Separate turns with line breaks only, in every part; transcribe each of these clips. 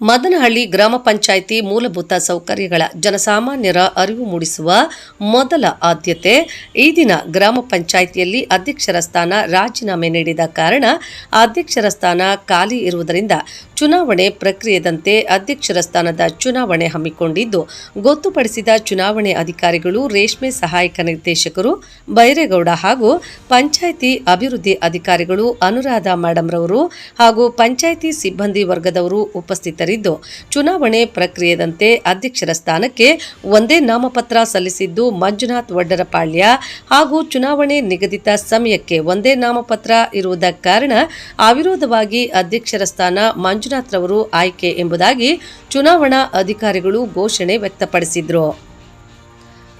ಮದನಹಳ್ಳಿ ಗ್ರಾಮ ಪಂಚಾಯಿತಿ ಮೂಲಭೂತ ಸೌಕರ್ಯಗಳ ಜನಸಾಮಾನ್ಯರ ಅರಿವು ಮೂಡಿಸುವ ಮೊದಲ ಆದ್ಯತೆ. ಈ ದಿನ ಗ್ರಾಮ ಪಂಚಾಯಿತಿಯಲ್ಲಿ ಅಧ್ಯಕ್ಷರ ಸ್ಥಾನ ರಾಜೀನಾಮೆ ನೀಡಿದ ಕಾರಣ ಅಧ್ಯಕ್ಷರ ಸ್ಥಾನ ಖಾಲಿ ಇರುವುದರಿಂದ ಚುನಾವಣೆ ಪ್ರಕ್ರಿಯೆದಂತೆ ಅಧ್ಯಕ್ಷರ ಸ್ಥಾನದ ಚುನಾವಣೆ ಹಮ್ಮಿಕೊಂಡಿದ್ದು, ಗೊತ್ತುಪಡಿಸಿದ ಚುನಾವಣೆ ಅಧಿಕಾರಿಗಳು, ರೇಷ್ಮೆ ಸಹಾಯಕ ನಿರ್ದೇಶಕರು, ಬೈರೇಗೌಡ ಹಾಗೂ ಪಂಚಾಯಿತಿ ಅಭಿವೃದ್ಧಿ ಅಧಿಕಾರಿಗಳು ಅನುರಾಧ ಮೇಡಮ್ರವರು ಹಾಗೂ ಪಂಚಾಯಿತಿ ಸಿಬ್ಬಂದಿ ವರ್ಗದವರು ಉಪಸ್ಥಿತರಿದ್ದು ಚುನಾವಣೆ ಪ್ರಕ್ರಿಯೆದಂತೆ ಅಧ್ಯಕ್ಷರ ಸ್ಥಾನಕ್ಕೆ ಒಂದೇ ನಾಮಪತ್ರ ಸಲ್ಲಿಸಿದ್ದು ಮಂಜುನಾಥ್ ವಡ್ಡರಪಾಳ್ಯ. ಹಾಗೂ ಚುನಾವಣೆ ನಿಗದಿತ ಸಮಯಕ್ಕೆ ಒಂದೇ ನಾಮಪತ್ರ ಇರುವುದ ಕಾರಣ ಅವಿರೋಧವಾಗಿ ಅಧ್ಯಕ್ಷರ ಸ್ಥಾನ ಮಂಜುನಾಥ್ ರವರು ಆಯ್ಕೆ ಎಂಬುದಾಗಿ ಚುನಾವಣಾ ಅಧಿಕಾರಿಗಳು ಘೋಷಣೆ ವ್ಯಕ್ತಪಡಿಸಿದ್ರು.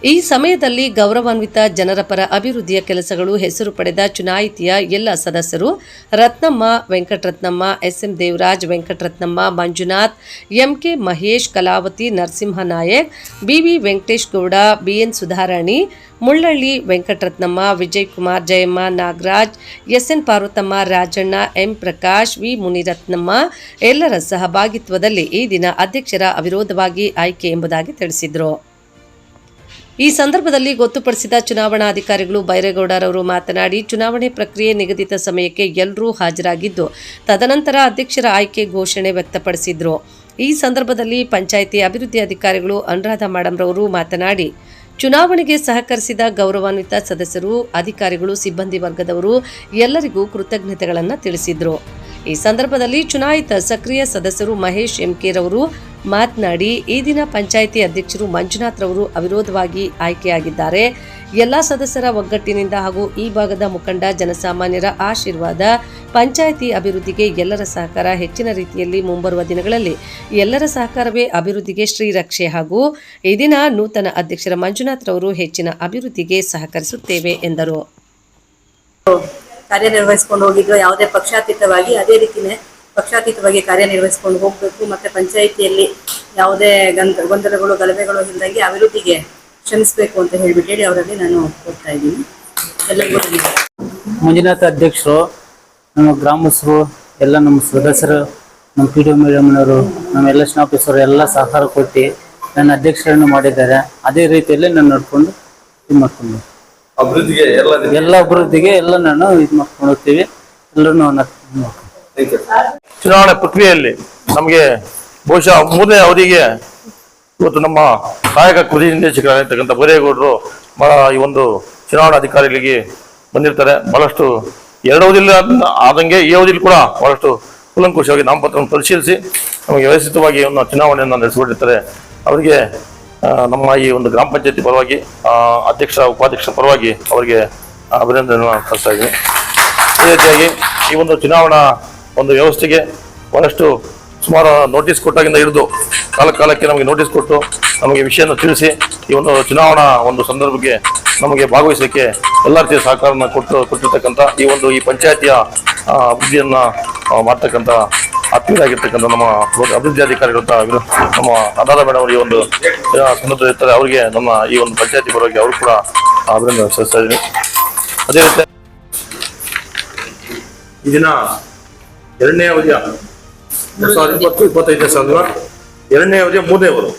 ಈ ಸಮಯದಲ್ಲಿ ಗೌರವಾನ್ವಿತ ಜನರ ಪರ ಅಭಿವೃದ್ಧಿಯ ಕೆಲಸಗಳು ಹೆಸರು ಪಡೆದ ಚುನಾಯಿತಿಯ ಎಲ್ಲ ಸದಸ್ಯರು Ratnamma, Venkataratnamma, S M Devaraj, Venkataratnamma, Manjunath, M K Mahesh, Kalavati Narasimha Nayak B V Venkatesh Gowda B N Sudharani, Mullalli Venkataratnamma Vijay Kumar Jayamma, Nagaraj, S N Parvatamma, Rajanna, M Prakash, V Muniratnamma ಎಲ್ಲರ ಸಹಭಾಗಿತ್ವದಲ್ಲಿ ಈ ದಿನ ಅಧ್ಯಕ್ಷರ ಅವಿರೋಧವಾಗಿ ಆಯ್ಕೆ ಎಂಬುದಾಗಿ ತಿಳಿಸಿದರು. ಈ ಸಂದರ್ಭದಲ್ಲಿ ಗೊತ್ತುಪಡಿಸಿದ ಚುನಾವಣಾಧಿಕಾರಿಗಳು ಬೈರೇಗೌಡರವರು ಮಾತನಾಡಿ, ಚುನಾವಣೆ ಪ್ರಕ್ರಿಯೆ ನಿಗದಿತ ಸಮಯಕ್ಕೆ ಎಲ್ಲರೂ ಹಾಜರಾಗಿದ್ದು, ತದನಂತರ ಅಧ್ಯಕ್ಷರ ಆಯ್ಕೆ ಘೋಷಣೆ ವ್ಯಕ್ತಪಡಿಸಿದ್ರು. ಈ ಸಂದರ್ಭದಲ್ಲಿ ಪಂಚಾಯಿತಿ ಅಭಿವೃದ್ಧಿ ಅಧಿಕಾರಿಗಳು ಅನುರಾಧ ಮೇಡಂರವರು ಮಾತನಾಡಿ, ಚುನಾವಣೆಗೆ ಸಹಕರಿಸಿದ ಗೌರವಾನ್ವಿತ ಸದಸ್ಯರು, ಅಧಿಕಾರಿಗಳು, ಸಿಬ್ಬಂದಿ ವರ್ಗದವರು ಎಲ್ಲರಿಗೂ ಕೃತಜ್ಞತೆಗಳನ್ನು ತಿಳಿಸಿದ್ರು. ಈ ಸಂದರ್ಭದಲ್ಲಿ ಚುನಾಯಿತ ಸಕ್ರಿಯ ಸದಸ್ಯರು ಮಹೇಶ್ ಎಂಕೆ ರವರು ಮಾತನಾಡಿ, ಈ ದಿನ ಪಂಚಾಯಿತಿ ಅಧ್ಯಕ್ಷರು ಮಂಜುನಾಥ್ ರವರು ಅವಿರೋಧವಾಗಿ ಆಯ್ಕೆಯಾಗಿದ್ದಾರೆ. ಎಲ್ಲ ಸದಸ್ಯರ ಒಗ್ಗಟ್ಟಿನಿಂದ ಹಾಗೂ ಈ ಭಾಗದ ಮುಖಂಡ ಜನಸಾಮಾನ್ಯರ ಆಶೀರ್ವಾದ ಪಂಚಾಯಿತಿ ಅಭಿವೃದ್ಧಿಗೆ ಎಲ್ಲರ ಸಹಕಾರ ಹೆಚ್ಚಿನ ರೀತಿಯಲ್ಲಿ ಮುಂಬರುವ ದಿನಗಳಲ್ಲಿ ಎಲ್ಲರ ಸಹಕಾರವೇ ಅಭಿವೃದ್ಧಿಗೆ ಶ್ರೀರಕ್ಷೆ ಹಾಗೂ ಈ ದಿನ ನೂತನ ಅಧ್ಯಕ್ಷರ ಮಂಜುನಾಥ್ ರವರು ಹೆಚ್ಚಿನ ಅಭಿವೃದ್ಧಿಗೆ ಸಹಕರಿಸುತ್ತೇವೆ ಎಂದರು.
ಕಾರ್ಯನಿರ್ವಹಿಸ್ಕೊಂಡು ಹೋಗಿದ್ರು, ಯಾವುದೇ ಪಕ್ಷಾತೀತವಾಗಿ ಅದೇ ರೀತಿನೇ ಪಕ್ಷಾತೀತವಾಗಿ ಕಾರ್ಯನಿರ್ವಹಿಸ್ಕೊಂಡು ಹೋಗಬೇಕು. ಮತ್ತೆ ಪಂಚಾಯಿತಿಯಲ್ಲಿ ಯಾವುದೇ ಗಂಧ ಗೊಂದಲಗಳು, ಗಲಭೆಗಳು ಇಲ್ಲದಂಗೆ ಅಭಿವೃದ್ಧಿಗೆ ಶ್ರಮಿಸಬೇಕು ಅಂತ ಹೇಳ್ಬಿಟ್ಟು ಹೇಳಿ ಅವರಲ್ಲಿ ನಾನು ಕೊಡ್ತಾ ಇದ್ದೀನಿ. ಎಲ್ಲರಿಗೂ
ಮಂಜುನಾಥ ಅಧ್ಯಕ್ಷರು, ನಮ್ಮ ಗ್ರಾಮಸ್ಥರು, ಎಲ್ಲ ನಮ್ಮ ಸದಸ್ಯರು, ನಮ್ಮ ಪಿ ಡಿ ಮೇಡಮ್ನವರು, ನಮ್ಮ ಎಲೆಕ್ಷನ್ ಆಫೀಸರು ಎಲ್ಲ ಸಹಕಾರ ಕೊಟ್ಟು ನನ್ನ ಅಧ್ಯಕ್ಷರನ್ನು ಮಾಡಿದ್ದಾರೆ. ಅದೇ ರೀತಿಯಲ್ಲಿ ನಾನು ನೋಡ್ಕೊಂಡು ಇದು ಮಾಡ್ಕೊಂಡು
ಅಭಿವೃದ್ಧಿಗೆ ಎಲ್ಲ
ಎಲ್ಲ ಅಭಿವೃದ್ಧಿಗೆ ಎಲ್ಲ ನಾನು ಇದು ಮಾಡ್ಕೊಂಡು ಹೋಗ್ತೀವಿ ಎಲ್ಲರೂ ನಾನು
ಚುನಾವಣೆ ಪ್ರಕ್ರಿಯೆಯಲ್ಲಿ ನಮಗೆ ಬಹುಶಃ ಮೂರನೇ ಅವಧಿಗೆ ಇವತ್ತು ನಮ್ಮ ಸಹಾಯಕ ಕೃಷಿ ನಿರ್ದೇಶಕರಾಗಿರ್ತಕ್ಕಂಥ ಬೈರೇಗೌಡರು ಬಹಳ ಈ ಒಂದು ಚುನಾವಣಾ ಅಧಿಕಾರಿಗಳಿಗೆ ಬಂದಿರ್ತಾರೆ. ಬಹಳಷ್ಟು ಎರಡು ಅವಧಿಯಲ್ಲಿ ಆದ- ಆದಂಗೆ ಈ ಅವಧಿಯಲ್ಲಿ ಕೂಡ ಬಹಳಷ್ಟು ಕೂಲಂಕುಷವಾಗಿ ನಾಮಪತ್ರವನ್ನು ಪರಿಶೀಲಿಸಿ ನಮಗೆ ವ್ಯವಸ್ಥಿತವಾಗಿ ಒಂದು ಚುನಾವಣೆಯನ್ನು ನಡೆಸಿಕೊಂಡಿರ್ತಾರೆ ಅವರಿಗೆ ನಮ್ಮ ಈ ಒಂದು ಗ್ರಾಮ ಪಂಚಾಯತಿ ಪರವಾಗಿ ಅಧ್ಯಕ್ಷ, ಉಪಾಧ್ಯಕ್ಷ ಪರವಾಗಿ ಅವರಿಗೆ ಅಭಿನಂದನೆ ಕಳಿಸ್ತಾ ಇದ್ದೀನಿ. ಈ ರೀತಿಯಾಗಿ ಈ ಒಂದು ಚುನಾವಣಾ ಒಂದು ವ್ಯವಸ್ಥೆಗೆ ಬಹಳಷ್ಟು ಸುಮಾರು ನೋಟಿಸ್ ಕೊಟ್ಟಾಗಿಂದ ಹಿಡಿದು ಕಾಲ ಕಾಲಕ್ಕೆ ನಮಗೆ ನೋಟಿಸ್ ಕೊಟ್ಟು ನಮಗೆ ವಿಷಯವನ್ನು ತಿಳಿಸಿ ಈ ಒಂದು ಚುನಾವಣಾ ಒಂದು ಸಂದರ್ಭಕ್ಕೆ ನಮಗೆ ಭಾಗವಹಿಸಲಿಕ್ಕೆ ಎಲ್ಲ ರೀತಿಯ ಸಹಕಾರನ ಕೊಟ್ಟು ಕೊಟ್ಟಿರ್ತಕ್ಕಂಥ ಈ ಒಂದು ಈ ಪಂಚಾಯತಿಯ ಅಭಿವೃದ್ಧಿಯನ್ನ ಮಾಡ್ತಕ್ಕಂಥ ಆತ್ಮೀಯರಾಗಿರ್ತಕ್ಕಂಥ ನಮ್ಮ ಅಭಿವೃದ್ಧಿ ಅಧಿಕಾರಿಗಳಂತ ನಮ್ಮ ಅದಾದ ಮೇಡಮ್ ಈ ಒಂದು ಇರ್ತಾರೆ ಅವರಿಗೆ ನಮ್ಮ ಈ ಒಂದು ಪಂಚಾಯತಿ ಪರವಾಗಿ ಅವರು ಕೂಡ ಅಭಿನಂದನೆ ಸಲ್ಲಿಸ್ತಾ ಇದ್ದೀನಿ. ಅದೇ ರೀತಿ ಈ ದಿನ ಎರಡನೇ ಅವಧಿಯ ಸಾವಿರದ ಇಪ್ಪತ್ತು, ಇಪ್ಪತ್ತೈದನೇ ಸಾವಿರ ಎರಡನೇ ಅವಧಿಯ ಮೂರನೇವರು,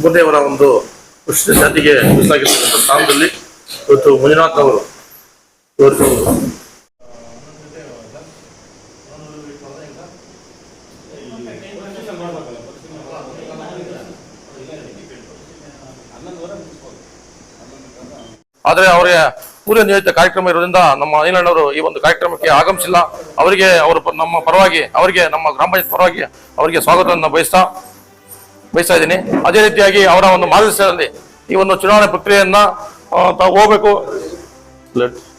ಮೂರನೇವರ ಒಂದು ಕೃಷ್ಣ ಜಾತಿಗೆ ಮೀಸಲಾಗಿರ್ತಕ್ಕಂಥ ಸ್ಥಾನದಲ್ಲಿ ಇವತ್ತು ಮಂಜುನಾಥ್ ಅವರು, ಇವತ್ತು ಆದರೆ ಅವರಿಗೆ ಪೂರ್ವ ನಿಯೋಜಿತ ಕಾರ್ಯಕ್ರಮ ಇರೋದ್ರಿಂದ ನಮ್ಮ ಅನಿಲಣ್ಣವರು ಈ ಒಂದು ಕಾರ್ಯಕ್ರಮಕ್ಕೆ ಆಗಮಿಸಿಲ್ಲ. ಅವರಿಗೆ ಅವರು ನಮ್ಮ ಪರವಾಗಿ, ಅವರಿಗೆ ನಮ್ಮ ಗ್ರಾಮ ಪರವಾಗಿ ಅವರಿಗೆ ಸ್ವಾಗತವನ್ನು ಬಯಸ್ತಾ ಬಯಸ್ತಾ ಇದ್ದೀನಿ. ಅದೇ ರೀತಿಯಾಗಿ ಅವರ ಒಂದು ಮಾರ್ಗದರ್ಶನದಲ್ಲಿ ಈ ಒಂದು ಚುನಾವಣೆ ಪ್ರಕ್ರಿಯೆಯನ್ನ ತಾವು ಹೋಗ್ಬೇಕು.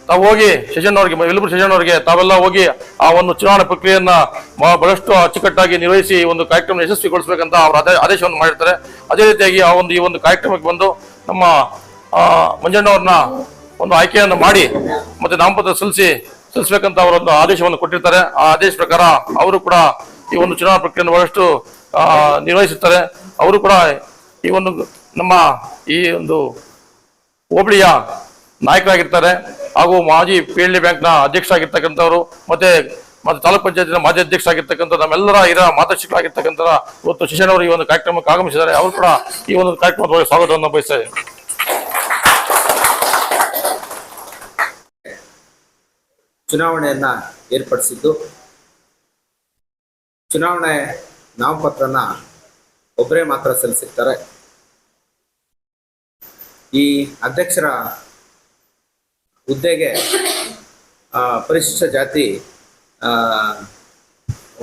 ತಾವು ಹೋಗಿ ಶಶನ್ ಅವರಿಗೆ ವಿಲ್ಬುರ್ ಶಶನ್ ಅವರಿಗೆ ತಾವೆಲ್ಲ ಹೋಗಿ ಆ ಒಂದು ಚುನಾವಣೆ ಪ್ರಕ್ರಿಯೆಯನ್ನ ಬಹಳಷ್ಟು ಅಚ್ಚುಕಟ್ಟಾಗಿ ನಿರ್ವಹಿಸಿ ಈ ಒಂದು ಕಾರ್ಯಕ್ರಮ ಯಶಸ್ವಿಗೊಳಿಸಬೇಕಂತ ಅವರು ಆದೇಶವನ್ನು ಮಾಡಿರ್ತಾರೆ. ಅದೇ ರೀತಿಯಾಗಿ ಆ ಒಂದು, ಈ ಒಂದು ಕಾರ್ಯಕ್ರಮಕ್ಕೆ ಬಂದು ನಮ್ಮ ಮಂಜಣ್ಣವ್ರನ್ನ ಒಂದು ಆಯ್ಕೆಯನ್ನು ಮಾಡಿ ಮತ್ತೆ ನಾಮಪತ್ರ ಸಲ್ಲಿಸಿ, ಸಲ್ಲಿಸಬೇಕಂತ ಅವರೊಂದು ಆದೇಶವನ್ನು ಕೊಟ್ಟಿರ್ತಾರೆ. ಆ ಆದೇಶ ಪ್ರಕಾರ ಅವರು ಕೂಡ ಈ ಒಂದು ಚುನಾವಣಾ ಪ್ರಕ್ರಿಯೆಯನ್ನು ಬಹಳಷ್ಟು ನಿರ್ವಹಿಸುತ್ತಾರೆ. ಅವರು ಕೂಡ ಈ ಒಂದು ನಮ್ಮ ಈ ಒಂದು ಹೋಬಳಿಯ ನಾಯಕರಾಗಿರ್ತಾರೆ. ಹಾಗೂ ಮಾಜಿ ಪಿ ಎಲ್ ಡಿ ಬ್ಯಾಂಕ್ನ ಅಧ್ಯಕ್ಷರಾಗಿರ್ತಕ್ಕಂಥವ್ರು, ಮತ್ತೆ, ಮತ್ತು ತಾಲೂಕ್ ಪಂಚಾಯತಿನ ಮಾಜಿ ಅಧ್ಯಕ್ಷ ಆಗಿರ್ತಕ್ಕಂಥ ನಮ್ಮೆಲ್ಲರ ಹಿರಿಯ ಮಾತೃಶಿಗಳಾಗಿರ್ತಕ್ಕಂಥ ಇವತ್ತು ಶಿಷ್ಯನವರು ಈ ಒಂದು ಕಾರ್ಯಕ್ರಮಕ್ಕೆ ಆಗಮಿಸಿದ್ದಾರೆ. ಅವರು ಕೂಡ ಈ ಒಂದು ಕಾರ್ಯಕ್ರಮದ ಸ್ವಾಗತವನ್ನು ಬಯಸ್ತಾ ಇದ್ದಾರೆ
ಚುನಾವಣೆಯನ್ನ ಏರ್ಪಡಿಸಿದ್ದು. ಚುನಾವಣೆ ನಾಮಪತ್ರನ ಒಬ್ಬರೇ ಮಾತ್ರ ಸಲ್ಲಿಸಿರ್ತಾರೆ. ಈ ಅಧ್ಯಕ್ಷರ ಹುದ್ದೆಗೆ ಪರಿಶಿಷ್ಟ ಜಾತಿ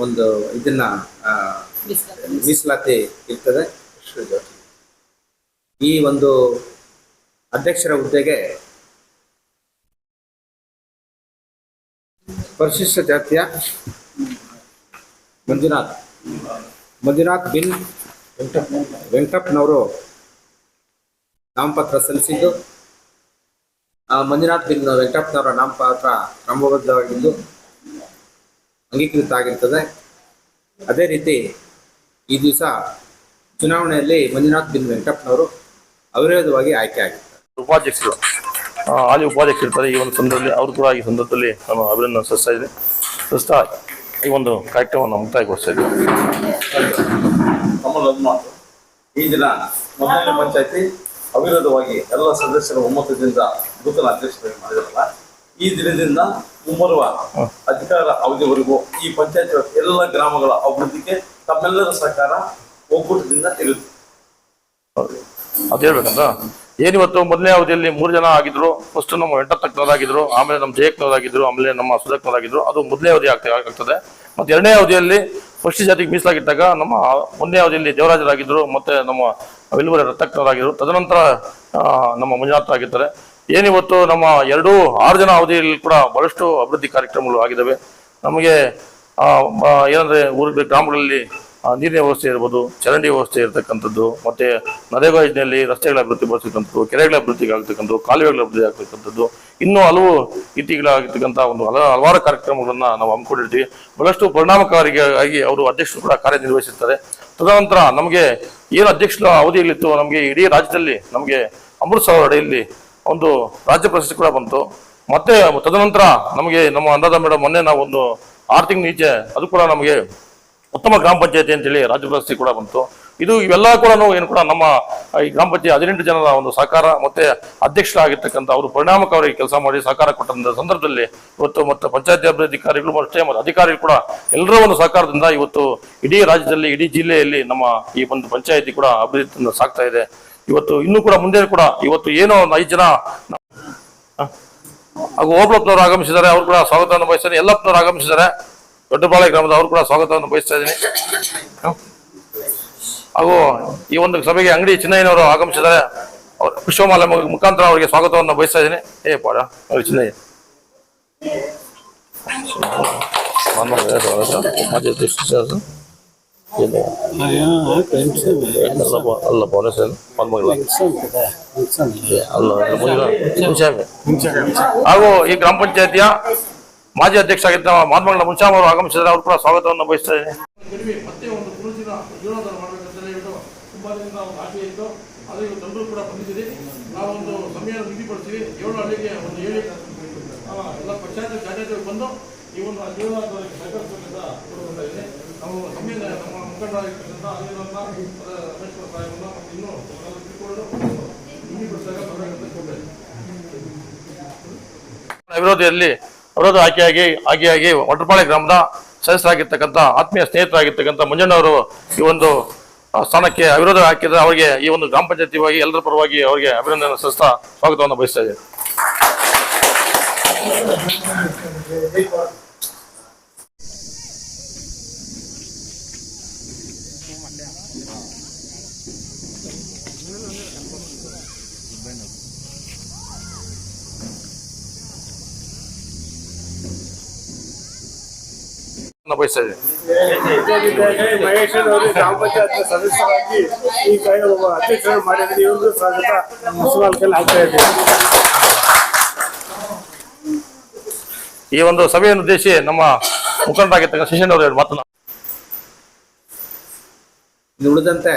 ಒಂದು ಇದನ್ನ ಮೀಸಲಾತಿ ಇರ್ತದೆ. ಈ ಒಂದು ಅಧ್ಯಕ್ಷರ ಹುದ್ದೆಗೆ ಪರಿಶಿಷ್ಟ ಜಾತಿಯ ಮಂಜುನಾಥ್. ಮಂಜುನಾಥ್ ಬಿನ್ ವೆಂಕಟಪ್ಪನವರು ನಾಮಪತ್ರ ಸಲ್ಲಿಸಿದ್ದು. ಮಂಜುನಾಥ್ ಬಿನ್ ವೆಂಕಟಪ್ಪನವರ ನಾಮಪತ್ರ ಕ್ರಮಬದ್ಧವಾಗಿದ್ದು ಅಂಗೀಕೃತ ಆಗಿರ್ತದೆ. ಅದೇ ರೀತಿ ಈ ದಿವಸ ಚುನಾವಣೆಯಲ್ಲಿ ಮಂಜುನಾಥ್ ಬಿನ್ ವೆಂಕಟಪ್ಪನವರು ಅವಿರೋಧವಾಗಿ ಆಯ್ಕೆ ಆಗಿರ್ತಾರೆ
ಉಪಾಧ್ಯಕ್ಷರು. ಆ, ಉಪಾಧ್ಯಕ್ಷ ಇರ್ತಾರೆ ಈ ಒಂದು ಸಂದರ್ಭದಲ್ಲಿ ಅವರು ಕೂಡ ಈ ಸಂದರ್ಭದಲ್ಲಿ ನಾನು ಅಭಿನಂದನೆ ಸಲ್ಲಿಸ್ತಾ ಇದ್ದೀನಿ. ಸಲ್ಲಿಸ್ತಾ ಈ ಒಂದು ಕಾರ್ಯಕ್ರಮವನ್ನು ಮುಕ್ತಾಯಗೊಳಿಸ್ತಾ
ಕಮಲ್ ಈ ದಿನ ಮೊದಲನೇ ಪಂಚಾಯತಿ ಅವಿರೋಧವಾಗಿ ಎಲ್ಲ ಸದಸ್ಯರ ಒಮ್ಮತದಿಂದ ನೂತನ ಅಧ್ಯಕ್ಷರಾಗಿ ಮಾಡಿದ್ರಲ್ಲ ಈ ದಿನದಿಂದ ಮುಂಬರುವ ಅಧಿಕಾರ ಅವಧಿವರೆಗೂ ಈ ಪಂಚಾಯತ್ ಎಲ್ಲ ಗ್ರಾಮಗಳ ಅಭಿವೃದ್ಧಿಗೆ ತಮ್ಮೆಲ್ಲರ ಸಹಕಾರ ಒಗ್ಗೂಟದಿಂದ ಇರುತ್ತೆ.
ಅದೇ ಹೇಳ್ಬೇಕಂತ? ಏನಿವತ್ತು? ಮೊದಲನೇ ಅವಧಿಯಲ್ಲಿ ಮೂರು ಜನ ಆಗಿದ್ರು. ಫಸ್ಟ್ ನಮ್ಮ ವೆಂಕಟಕ್ಕನವರಾಗಿದ್ರು ಆಮೇಲೆ ನಮ್ಮ ಜಯಕ್ಕನವರಾಗಿದ್ರು ಆಮೇಲೆ ನಮ್ಮ ಸುಧಕ್ನದಾಗಿದ್ರು ಅದು ಮೊದಲನೇ ಅವಧಿ ಆಗ್ತಾ ಆಗ್ತದೆ. ಮತ್ತೆ ಎರಡನೇ ಅವಧಿಯಲ್ಲಿ ಫಸ್ಟ್ ಜಾತಿಗೆ ಮೀಸಲಾಗಿದ್ದಾಗ ನಮ್ಮ ಒಂದನೇ ಅವಧಿಯಲ್ಲಿ ದೇವರಾಜರಾಗಿದ್ದರು ಮತ್ತೆ ನಮ್ಮ ವಿಲ್ಬುರ ರತ್ನರಾಗಿದ್ದರು ತದನಂತರ ನಮ್ಮ ಮಂಜುನಾಥ ಆಗಿರ್ತಾರೆ ಏನಿವತ್ತು? ನಮ್ಮ ಎರಡೂ ಆರು ಜನ ಅವಧಿಯಲ್ಲಿ ಕೂಡ ಬಹಳಷ್ಟು ಅಭಿವೃದ್ಧಿ ಕಾರ್ಯಕ್ರಮಗಳು ಆಗಿದ್ದಾವೆ. ನಮಗೆ ಏನಂದರೆ ಊರು ಗ್ರಾಮಗಳಲ್ಲಿ ನೀರಿನ ವ್ಯವಸ್ಥೆ ಇರ್ಬೋದು, ಚರಂಡಿ ವ್ಯವಸ್ಥೆ ಇರತಕ್ಕಂಥದ್ದು, ಮತ್ತೆ ನರೇಗಾ ಯೋಜನೆಯಲ್ಲಿ ರಸ್ತೆಗಳ ಅಭಿವೃದ್ಧಿ ಪಡಿಸ್ತಕ್ಕಂಥದ್ದು ಕೆರೆಗಳ ಅಭಿವೃದ್ಧಿಗೆ ಆಗ್ತಕ್ಕಂಥದ್ದು, ಕಾಲುವೆಗಳ ಅಭಿವೃದ್ಧಿ ಆಗ್ತಕ್ಕಂಥದ್ದು, ಇನ್ನೂ ಹಲವು ರೀತಿಗಳಾಗಿರ್ತಕ್ಕಂಥ ಒಂದು ಹಲ, ಹಲವಾರು ಕಾರ್ಯಕ್ರಮಗಳನ್ನು ನಾವು ಹಮ್ಮಿಕೊಂಡಿರ್ತೀವಿ. ಬಹಳಷ್ಟು ಪರಿಣಾಮಕಾರಿಯಾಗಿ ಅವರು ಅಧ್ಯಕ್ಷರು ಕೂಡ ಕಾರ್ಯನಿರ್ವಹಿಸಿರ್ತಾರೆ. ತದನಂತರ ನಮಗೆ ಏನು ಅಧ್ಯಕ್ಷರ ಅವಧಿಯಲ್ಲಿತ್ತು, ನಮಗೆ ಇಡೀ ರಾಜ್ಯದಲ್ಲಿ ನಮಗೆ ಅಮೃತ್ ಅಡಿಯಲ್ಲಿ ಒಂದು ರಾಜ್ಯ ಪ್ರಶಸ್ತಿ ಕೂಡ ಬಂತು. ಮತ್ತೆ ತದನಂತರ ನಮಗೆ ನಮ್ಮ ಅನ್ನದ ಮೇಡಮ್ ಮೊನ್ನೆ ನಾವು ಒಂದು ಆರು ತಿಂಗಳ ಈಚೆ ಅದು ಕೂಡ ನಮಗೆ ಉತ್ತಮ ಗ್ರಾಮ ಪಂಚಾಯತಿ ಅಂತೇಳಿ ರಾಜ್ಯ ಪ್ರಶಸ್ತಿ ಕೂಡ ಬಂತು. ಇದು ಇವೆಲ್ಲ ಕೂಡ ಏನು ಕೂಡ ನಮ್ಮ ಈ ಗ್ರಾಮ ಪಂಚಾಯತ್ ಹದಿನೆಂಟು ಜನರ ಒಂದು ಸಹಕಾರ ಮತ್ತೆ ಅಧ್ಯಕ್ಷರಾಗಿರ್ತಕ್ಕಂಥ ಅವರು ಪರಿಣಾಮಕಾರಿ ಕೆಲಸ ಮಾಡಿ ಸಹಕಾರ ಕೊಟ್ಟಂತ ಸಂದರ್ಭದಲ್ಲಿ ಇವತ್ತು ಮತ್ತೆ ಪಂಚಾಯತಿ ಅಭಿವೃದ್ಧಿ ಅಧಿಕಾರಿಗಳು ಅಷ್ಟೇ ಮತ್ತು ಅಧಿಕಾರಿಗಳು ಕೂಡ ಎಲ್ಲರ ಒಂದು ಸಹಕಾರದಿಂದ ಇವತ್ತು ಇಡೀ ರಾಜ್ಯದಲ್ಲಿ, ಇಡೀ ಜಿಲ್ಲೆಯಲ್ಲಿ ನಮ್ಮ ಈ ಒಂದು ಪಂಚಾಯತಿ ಕೂಡ ಅಭಿವೃದ್ಧಿ ಸಾಗ್ತಾ ಇದೆ. ಇವತ್ತು ಇನ್ನೂ ಕೂಡ ಮುಂದೆ ಕೂಡ ಇವತ್ತು ಏನೋ ಒಂದು ಐದು ಜನ ಹಾಗೂ ಓಬ್ಳಪ್ಪನವರು ಆಗಮಿಸಿದ್ದಾರೆ. ಅವರು ಕೂಡ ಸ್ವಾಗತವನ್ನು ಬಯಸ್ತಾರೆ. ಎಲ್ಲಪ್ಪನವರು ಆಗಮಿಸಿದ್ದಾರೆ. ದೊಡ್ಡಬಾಳೆ ಗ್ರಾಮದ ಅವರು ಕೂಡ ಸ್ವಾಗತವನ್ನು ಬಯಸ್ತಾ ಇದ್ದೀನಿ? ಹಾಗೂ ಈ ಒಂದು ಸಭೆಗೆ ಅಂಗಡಿ ಚಿನ್ನಯ್ಯನವರು ಆಗಮಿಸಿದ್ದಾರೆ. ಅವರು ಪುಷ್ಪಮಾಲೆ ಮುಖಾಂತರ ಅವರಿಗೆ ಸ್ವಾಗತವನ್ನು ಬಯಸ್ತಾ ಇದ್ದೀನಿ. ಏ ಪಾಡ ಅವ್ರು ಚಿನ್ನಯ್ಯ. ಹಾಗೂ ಈ ಗ್ರಾಮ ಪಂಚಾಯತಿಯ ಮಾಜಿ ಅಧ್ಯಕ್ಷ ಆಗಿದ್ದ ಮಾಧ್ಯಮಗಳ ಮುನ್ಶಾಮ್ ಅವರು ಆಗಮಿಸಿದರೆ ಅವರು ಕೂಡ ಸ್ವಾಗತವನ್ನು ಬಯಸ್ತಾ ಇದ್ದೀನಿ ಮತ್ತೆ ಒಂದು ನಾವೊಂದು ನಿಗದಿಪಡಿಸಿ ಏಳು ಹಳ್ಳಿಗೆ ಹೇಳಿ ಎಲ್ಲ ಪಂಚಾಯತ್ ಬಂದು ಈ ಒಂದು ಸಹಕರಿಸಬೇಕಂತ ನಾವು ಸಮಯ ನಮ್ಮ ಮುಖಂಡರಾಗಿರ್ತಕ್ಕಂಥ ಅಲ್ಲಿರುವಂಥ ರಮೇಶ್ವರ ಸಾಹೇಬನ್ನ ಮತ್ತು ಇನ್ನೂ ಎಲ್ಲ ತಿಳ್ಕೊಂಡು ನಿಗದಿಪಡಿಸಿದಾಗ ಬರಬೇಕಂತ ಕೊಟ್ಟಿದ್ದೀವಿ ವಿರೋಧಿಯಲ್ಲಿ ಆಯ್ಕೆಯಾಗಿ ಆಕೆಯಾಗಿ ವಟ್ರಪಾಳೆ ಗ್ರಾಮದ ಸದಸ್ಯರಾಗಿರ್ತಕ್ಕಂಥ, ಆತ್ಮೀಯ ಸ್ನೇಹಿತರಾಗಿರ್ತಕ್ಕಂಥ ಮಂಜಣ್ಣವರು ಈ ಒಂದು ಸ್ಥಾನಕ್ಕೆ ಅವಿರೋಧ ಹಾಕಿದ್ರೆ ಅವರಿಗೆ ಈ ಒಂದು ಗ್ರಾಮ ಪಂಚಾಯತಿ ಎಲ್ಲರ ಪರವಾಗಿ ಅವರಿಗೆ ಅಭಿನಂದನೆ ಸಲ್ಲಿಸ್ತಾ ಸ್ವಾಗತವನ್ನು ಬಯಸ್ತಾ ಇದ್ದೇನೆ ಬಯಸ್ತಾ ಇದ್ದೇನೆ
ಮಹೇಶನ್ ಅವರು ಗ್ರಾಮ ಪಂಚಾಯತ್ ಸದಸ್ಯರಾಗಿ ಈ ಕೈ ಒಬ್ಬ ಅಧ್ಯಕ್ಷರು ಮಾಡಿದ್ರೆ ಇವರು ಸ್ವಾಗತ ಮುನ್ಸಿಪಾಲ್ಕಲ್ಲಿ ಬಯಸಿದೆ
ಈ ಒಂದು ಸಭೆಯನ್ನು ಉದ್ದೇಶಿ ನಮ್ಮ ಮುಖಂಡರಾಗಿರ್ತಕ್ಕಂಥ ಶಿಶನ್ ಅವರು
ಮಾತನಾಡ ಉಳಿದಂತೆ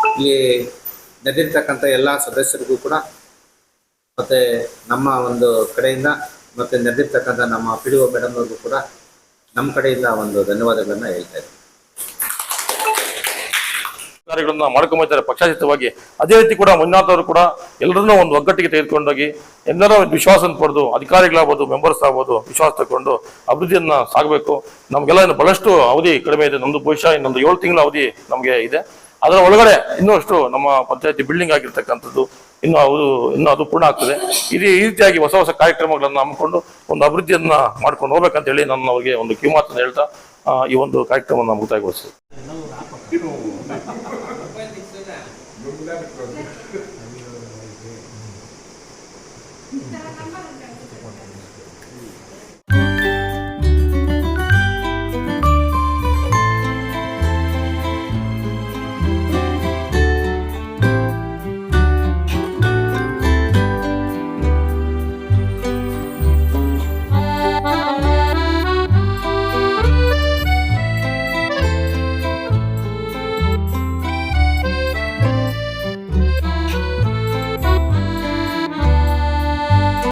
ಇಲ್ಲಿ ನೆರೆದಿರ್ತಕ್ಕಂಥ ಎಲ್ಲ ಸದಸ್ಯರಿಗೂ ಕೂಡ ಮತ್ತೆ ನಮ್ಮ ಒಂದು ಕಡೆಯಿಂದ ಮತ್ತೆ ನೆರೆದಿರ್ತಕ್ಕಂಥ ನಮ್ಮ ಪಿಡಿಒ ಡಿ ಒ ಮೇಡಮ್ ಅವ್ರಿಗೂ ಕೂಡ ನಮ್ಮ ಕಡೆಯಿಂದ ಒಂದು ಧನ್ಯವಾದಗಳನ್ನ ಹೇಳ್ತಾ ಇದ್ದೀನಿ.
ಕಾರ್ಯಗಳನ್ನ ಮಾಡ್ಕೊಂಬೈತಾರೆ ಪಕ್ಷಾತೀತವಾಗಿ ಅದೇ ರೀತಿ ಕೂಡ ಮಂಜುನಾಥ್ ಕೂಡ ಎಲ್ಲರನ್ನೂ ಒಂದು ಒಗ್ಗಟ್ಟಿಗೆ ತೆಗೆದುಕೊಂಡೋಗಿ ಎಲ್ಲರ ಒಂದು ವಿಶ್ವಾಸವನ್ನು ಪಡೆದು ಅಧಿಕಾರಿಗಳಾಗ್ಬೋದು, ಮೆಂಬರ್ಸ್ ಆಗ್ಬೋದು, ವಿಶ್ವಾಸ ತಗೊಂಡು ಅಭಿವೃದ್ಧಿಯನ್ನ ಸಾಗಬೇಕು. ನಮಗೆಲ್ಲ ಇನ್ನು ಬಹಳಷ್ಟು ಅವಧಿ ಕಡಿಮೆ ಇದೆ. ನಮ್ದು ಬಹುಶಃ ಇನ್ನೊಂದು ಏಳು ತಿಂಗಳ ಅವಧಿ ನಮಗೆ ಇದೆ. ಅದರ ಒಳಗಡೆ ಇನ್ನೂ ಅಷ್ಟು ನಮ್ಮ ಪಂಚಾಯತಿ ಬಿಲ್ಡಿಂಗ್ ಆಗಿರ್ತಕ್ಕಂಥದ್ದು ಇನ್ನು ಅದು ಇನ್ನು ಅದು ಪೂರ್ಣ ಆಗ್ತದೆ. ಇದೇ ಈ ರೀತಿಯಾಗಿ ಹೊಸ ಹೊಸ ಕಾರ್ಯಕ್ರಮಗಳನ್ನು ಹಮ್ಮಿಕೊಂಡು ಒಂದು ಅಭಿವೃದ್ಧಿಯನ್ನು ಮಾಡ್ಕೊಂಡು ಹೋಗ್ಬೇಕಂತ ಹೇಳಿ ನಾನು ಅವರಿಗೆ ಒಂದು ಕಿವಿಮಾತನ್ನು ಹೇಳ್ತಾ ಈ ಒಂದು ಕಾರ್ಯಕ್ರಮವನ್ನು ಮುಕ್ತಾಯಗೊಳಿಸ್ತೀನಿ.